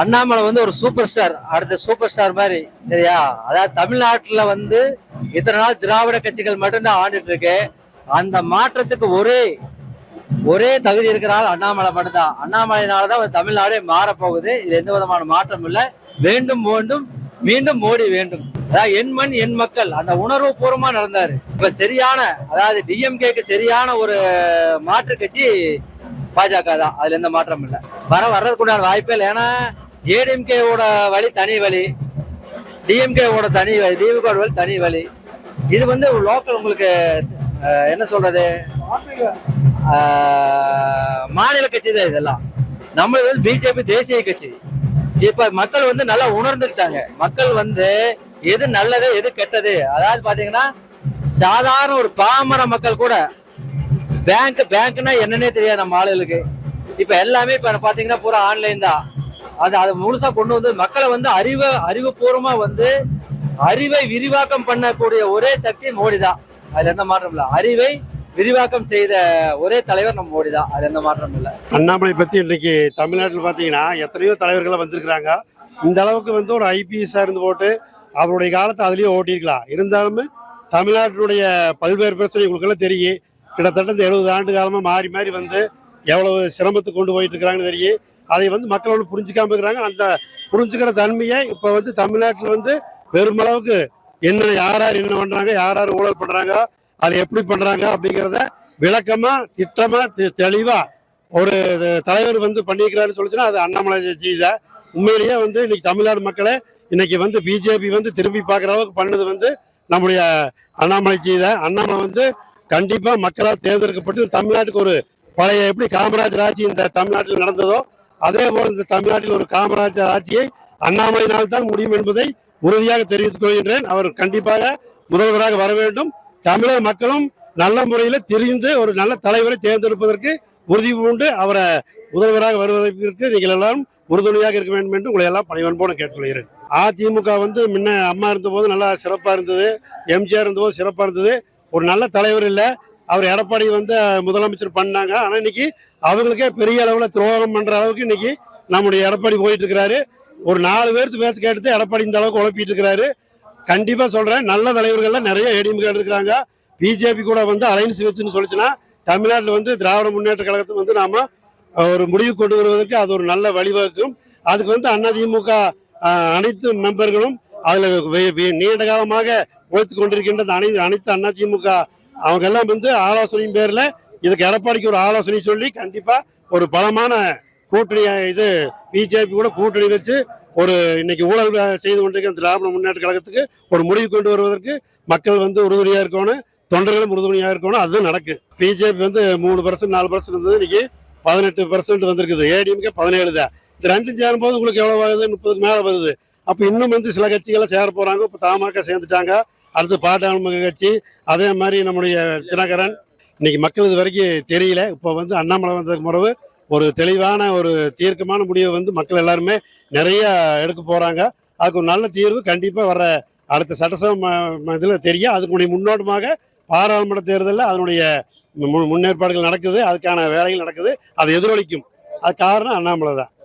அண்ணாமலை வந்து ஒரு super star அடுத்த சூப்பர் ஸ்டார் மாதிரி. சரியா? அதாவது தமிழ்நாட்டுல வந்து இத்தனை நாள் திராவிட கட்சிகள் மட்டும்தான் ஆண்டுட்டு இருக்கு. அந்த மாற்றத்துக்கு ஒரே ஒரே தகுதி இருக்கிறாள் அண்ணாமலை மட்டும்தான். அண்ணாமலையினால தான் தமிழ்நாடே மாறப்போகுது. இது எந்த விதமான மாற்றம் இல்லை. வேண்டும் வேண்டும் மீண்டும் மோடி வேண்டும். அதாவது என் மண் என் மக்கள். அந்த உணர்வு பூர்வமா நடந்தாரு. இப்ப சரியான அதாவது டிஎம்கேக்கு சரியான ஒரு மாற்று கட்சி பாஜக தான். அதுல எந்த மாற்றம் இல்லை. வர வர்றதுக்குண்டான வாய்ப்பே இல்லை. ஏன்னா ஏடிஎம்கேவோட வழி தனி வழி டிஎம்கேவோட தனி வழி திமுக வழி தனி வழி. இது வந்து லோக்கல் உங்களுக்கு என்ன சொல்றது? மாநில கட்சி தான் இதெல்லாம். நம்மளது வந்து பிஜேபி தேசிய கட்சி. இப்ப மக்கள் வந்து நல்லா உணர்ந்துக்கிட்டாங்க. மக்கள் வந்து எது நல்லது எது கெட்டது? அதாவது பாத்தீங்கன்னா சாதாரண ஒரு பாமர மக்கள் கூட பேங்க் பேங்க்னா என்னன்னே தெரியாது நம்ம ஆளுகளுக்கு. இப்ப எல்லாமே இப்ப பாத்தீங்கன்னா பூரா ஆன்லைன் தான். அது அதை முழுசா கொண்டு வந்து மக்களை வந்து அறிவை அறிவுபூர்வமா வந்து அறிவை விரிவாக்கம் பண்ணக்கூடிய ஒரே சக்தி மோடி தான். அதுல எந்த மாற்றம் இல்லை. அறிவை விரிவாக்கம் செய்த ஒரே தலைவர் நம்ம மோடி தான். அது எந்த மாற்றம் இல்லை. அண்ணாமலை பற்றி இன்றைக்கி தமிழ்நாட்டில் பார்த்தீங்கன்னா எத்தனையோ தலைவர்கள் வந்திருக்கிறாங்க. இந்த அளவுக்கு வந்து ஒரு ஐபிஎஸ்ஸாக இருந்து போட்டு அவருடைய காலத்தை அதுலேயும் ஓட்டியிருக்கலாம். இருந்தாலுமே தமிழ்நாட்டினுடைய பல்வேறு பிரச்சனைகளுக்கெல்லாம் தெரியும். கிட்டத்தட்ட இந்த எழுபது ஆண்டு காலமாக மாறி மாறி வந்து எவ்வளவு சிரமத்துக்கு கொண்டு போயிட்டு இருக்கிறாங்கன்னு தெரியும் அதை வந்து மக்கள் வந்து புரிஞ்சுக்காம இருக்கிறாங்க. அந்த புரிஞ்சுக்கிற தன்மையை இப்போ வந்து தமிழ்நாட்டில் வந்து பெருமளவுக்கு என்ன யார் யார் என்ன பண்ணுறாங்க யார் யார் ஊழல் பண்ணுறாங்க அதை எப்படி பண்ணுறாங்க அப்படிங்கிறத விளக்கமாக திட்டமாக தெளிவாக ஒரு தலைவர் வந்து பண்ணியிருக்கிறாருன்னு சொல்லிச்சுன்னா அது அண்ணாமலை ஜி தான் உண்மையிலேயே வந்து இன்னைக்கு தமிழ்நாடு மக்களே இன்னைக்கு வந்து பிஜேபி வந்து திரும்பி பார்க்குற அளவுக்கு பண்ணது வந்து நம்முடைய அண்ணாமலை ஜி தான் அண்ணாமலை வந்து கண்டிப்பா மக்களால் தேர்ந்தெடுக்கப்பட்டு தமிழ்நாட்டுக்கு ஒரு பழைய எப்படி காமராஜர் ஆட்சி இந்த தமிழ்நாட்டில் நடந்ததோ அதே போல இந்த தமிழ்நாட்டில் ஒரு காமராஜர் ஆட்சியை அண்ணாமலையினால் தான் முடியும் என்பதை உறுதியாக தெரிவித்துக் கொள்கின்றேன். அவர் கண்டிப்பாக முதல்வராக வர வேண்டும். தமிழக மக்களும் நல்ல முறையில் தெரிந்து ஒரு நல்ல தலைவரை தேர்ந்தெடுப்பதற்கு உறுதி பூண்டு அவரை முதல்வராக வருவதற்கு நீங்கள் எல்லாரும் உறுதுணையாக இருக்க வேண்டும் என்று உங்களை எல்லாம் பணிவன்போடு கேட்டுக்கொள்கிறேன். அதிமுக வந்து முன்ன அம்மா இருந்தபோது நல்லா சிறப்பாக இருந்தது எம்ஜிஆர் இருந்தபோது சிறப்பாக இருந்தது. ஒரு நல்ல தலைவர் இல்லை. அவர் எடப்பாடி வந்து முதலமைச்சர் பண்ணாங்க. ஆனால் இன்னைக்கு அவங்களுக்கே பெரிய அளவில் துரோகம் பண்ணுற அளவுக்கு இன்னைக்கு நம்முடைய எடப்பாடி போயிட்டு இருக்கிறாரு ஒரு நாலு பேர்த்து பேச்சு கேட்டு எடப்பாடி இந்த அளவுக்கு உழப்பிட்டு இருக்கிறாரு கண்டிப்பாக சொல்கிறேன் நல்ல தலைவர்கள்லாம் நிறைய ஏடிஎம்கள் இருக்கிறாங்க. பிஜேபி கூட வந்து அலைன்ஸ் வச்சுன்னு சொல்லிச்சுன்னா தமிழ்நாட்டில் வந்து திராவிட முன்னேற்ற கழகத்தை வந்து நாம் ஒரு முடிவு கொண்டு வருவதற்கு அது ஒரு நல்ல வழிவகுக்கும். அதுக்கு வந்து அதிமுக அனைத்து மெம்பர்களும் அதில் நீண்ட காலமாக உழைத்து கொண்டிருக்கின்ற அனைத்து அனைத்து அதிமுக அவங்க எல்லாம் வந்து ஆலோசனையும் பேரில் இதுக்கு எடப்பாடிக்கு ஒரு ஆலோசனை சொல்லி கண்டிப்பாக ஒரு பலமான கூட்டணி இது பிஜேபி கூட கூட்டணி வச்சு ஒரு இன்னைக்கு ஊழல் செய்து கொண்டிருக்கிற திராவிட முன்னேற்ற கழகத்துக்கு ஒரு முடிவு கொண்டு வருவதற்கு மக்கள் வந்து உறுதுணையாக இருக்கணும் தொண்டர்களும் உறுதுணையாக இருக்கணும். அதுதான் நடக்கு. பிஜேபி வந்து மூணு பர்சன்ட் நாலு பர்சன்ட் இருந்தது இன்னைக்கு பதினெட்டு பர்சன்ட் வந்திருக்குது. ஏடிஎம்கே பதினேழு தான். இந்த ரெண்டும் சேரும்போது உங்களுக்கு எவ்வளோ ஆகுது? முப்பதுக்கு மேலே வருது. அப்ப இன்னும் வந்து சில கட்சிகளை சேர போறாங்க. இப்ப தமாக சேர்ந்துட்டாங்க. அடுத்து பாட்டாளி கட்சி. அதே மாதிரி நம்முடைய தினகரன். இன்னைக்கு மக்கள் இது வரைக்கும் தெரியல. இப்போ வந்து அண்ணாமலை வந்ததுக்கு பிறகு ஒரு தெளிவான ஒரு தீர்க்கமான முடிவை வந்து மக்கள் எல்லாருமே நிறைய எடுக்க போறாங்க. அதுக்கு ஒரு நல்ல தீர்வு கண்டிப்பாக வர அடுத்த சட்டசபை இதில் தெரியும். அதுக்குடைய முன்னோட்டமாக பாராளுமன்ற தேர்தலில் அதனுடைய மு- முன்னேற்பாடுகள் நடக்குது. அதுக்கான வேலைகள் நடக்குது. அது எதிரொலிக்கும். அது காரணம் அண்ணாமலை தான்